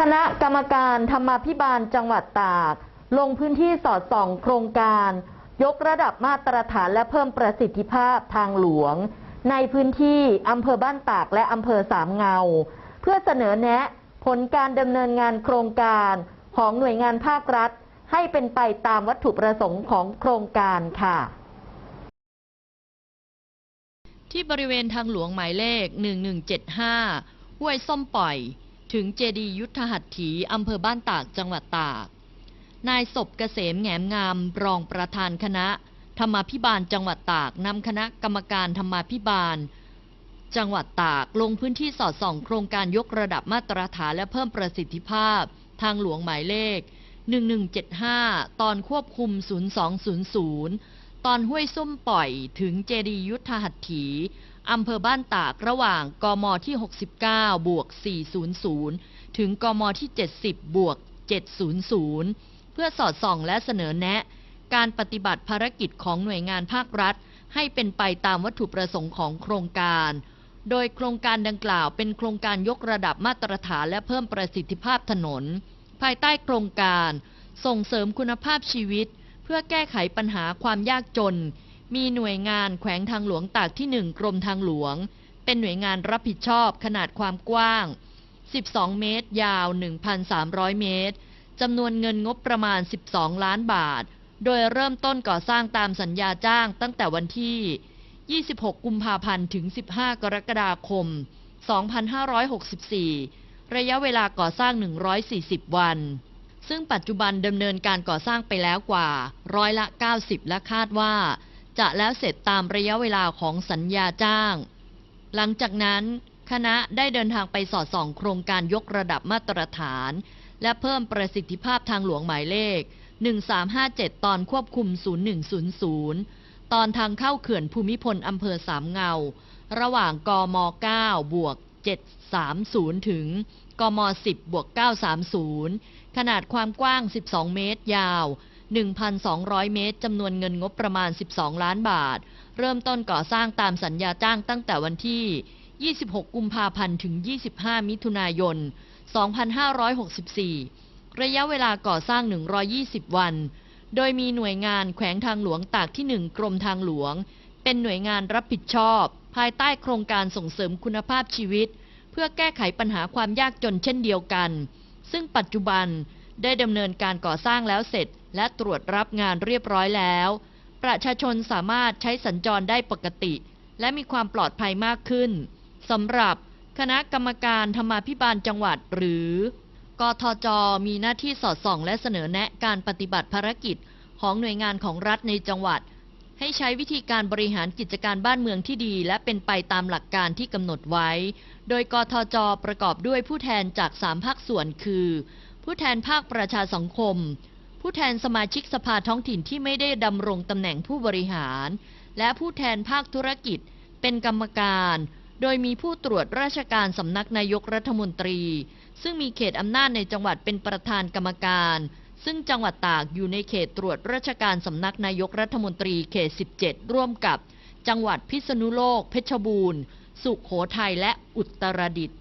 คณะกรรมการธรรมาภิบาลจังหวัดตาก ลงพื้นที่สอดส่องโครงการ ยกระดับมาตรฐานและเพิ่มประสิทธิภาพทางหลวง ในพื้นที่อำเภอบ้านตากและอำเภอสามเงา เพื่อเสนอแนะผลการดำเนินงานโครงการของหน่วยงานภาครัฐ ให้เป็นไปตามวัตถุประสงค์ของโครงการค่ะที่บริเวณทางหลวงหมายเลข 1175 ห้วยส้มปล่อย ถึงเจดียุทธหัตถีอำเภอบ้านตากจังหวัดตาก นายศพเกษมแงมงามรองประธานคณะ ธรรมาภิบาลจังหวัดตากนำคณะกรรมการธรรมาภิบาล จังหวัดตากลงพื้นที่สอดส่อง โครงการยกระดับมาตรฐานและเพิ่มประสิทธิภาพ ทางหลวงหมายเลข 1175 ตอนควบคุม 0200 ตอนห้วยส้มปล่อยถึงเจดียุทธหัตถี อำเภอบ้านตากระหว่างกมที่ 69 บวก 400 ถึงกมที่ 70 บวก 700 เพื่อสอดส่องและเสนอแนะ การปฏิบัติภารกิจของหน่วยงานภาครัฐ ให้เป็นไปตามวัตถุประสงค์ของโครงการ โดยโครงการดังกล่าวเป็นโครงการยกระดับมาตรฐานและเพิ่มประสิทธิภาพถนน ภายใต้โครงการ ส่งเสริมคุณภาพชีวิต เพื่อแก้ไขปัญหาความยากจน มีหน่วยงานแขวงทางหลวงตากที่หนึ่งกรมทางหลวง เป็นหน่วยงานรับผิดชอบขนาดความกว้าง 12 เมตร ยาว 1,300 เมตร จำนวนเงินงบประมาณ 12 ล้านบาท โดยเริ่มต้นก่อสร้างตามสัญญาจ้างตั้งแต่วันที่ 26 กุมภาพันธ์ ถึง 15 กรกฎาคม 2564 ระยะเวลาก่อสร้าง 140 วันซึ่งปัจจุบันดำเนินการก่อสร้างไปแล้วกว่า ร้อยละ 90 และคาดว่า จะแล้วเสร็จตามระยะเวลาของสัญญาจ้าง หลังจากนั้น คณะได้เดินทางไปสอดส่องโครงการยกระดับมาตรฐาน และเพิ่มประสิทธิภาพทางหลวงหมายเลข 1357 ตอนควบคุม 0100 ตอนทางเข้าเขื่อนภูมิพลอำเภอสามเงา ระหว่างกม 9 บวก 730 ถึง กม 10 บวก 930 ขนาดความกว้าง 12 เมตรยาว 1,200 เมตรจำนวนเงินงบประมาณ 12 ล้านบาท เริ่มต้นก่อสร้างตามสัญญาจ้างตั้งแต่วันที่ 26 กุมภาพันธ์ถึง 25 มิถุนายน 2564 ระยะเวลาก่อสร้าง 120 วัน โดยมีหน่วยงานแขวงทางหลวงตากที่ 1 กรมทางหลวง เป็นหน่วยงานรับผิดชอบ ภายใต้โครงการส่งเสริมคุณภาพชีวิต เพื่อแก้ไขปัญหาความยากจนเช่นเดียวกัน ซึ่งปัจจุบันได้ดำเนินการก่อสร้างแล้วเสร็จ และตรวจรับงานเรียบร้อยแล้ว ประชาชนสามารถใช้สัญจรได้ปกติ และมีความปลอดภัยมากขึ้นสำหรับคณะกรรมการธรรมาภิบาลจังหวัดหรือกทจ มีหน้าที่สอดส่องและเสนอแนะการปฏิบัติภารกิจของหน่วยงานของรัฐในจังหวัด ให้ใช้วิธีการบริหารกิจการบ้านเมืองที่ดี และเป็นไปตามหลักการที่กำหนดไว้ โดยกทจ ประกอบด้วยผู้แทนจากสามภาคส่วนคือ ผู้แทนภาคประชาสังคม ผู้แทนสมาชิกสภาท้องถิ่นที่ไม่ได้ดำรงตำแหน่งผู้บริหาร และผู้แทนภาคธุรกิจ เป็นกรรมการ โดยมีผู้ตรวจราชการสำนักนายกรัฐมนตรี ซึ่งมีเขตอำนาจในจังหวัดเป็นประธานกรรมการ ซึ่งจังหวัดตากอยู่ในเขตตรวจราชการสำนักนายกรัฐมนตรีเขต 17 ร่วมกับ จังหวัดพิษณุโลก เพชรบูรณ์ สุขโขทัยและอุตรดิตถ์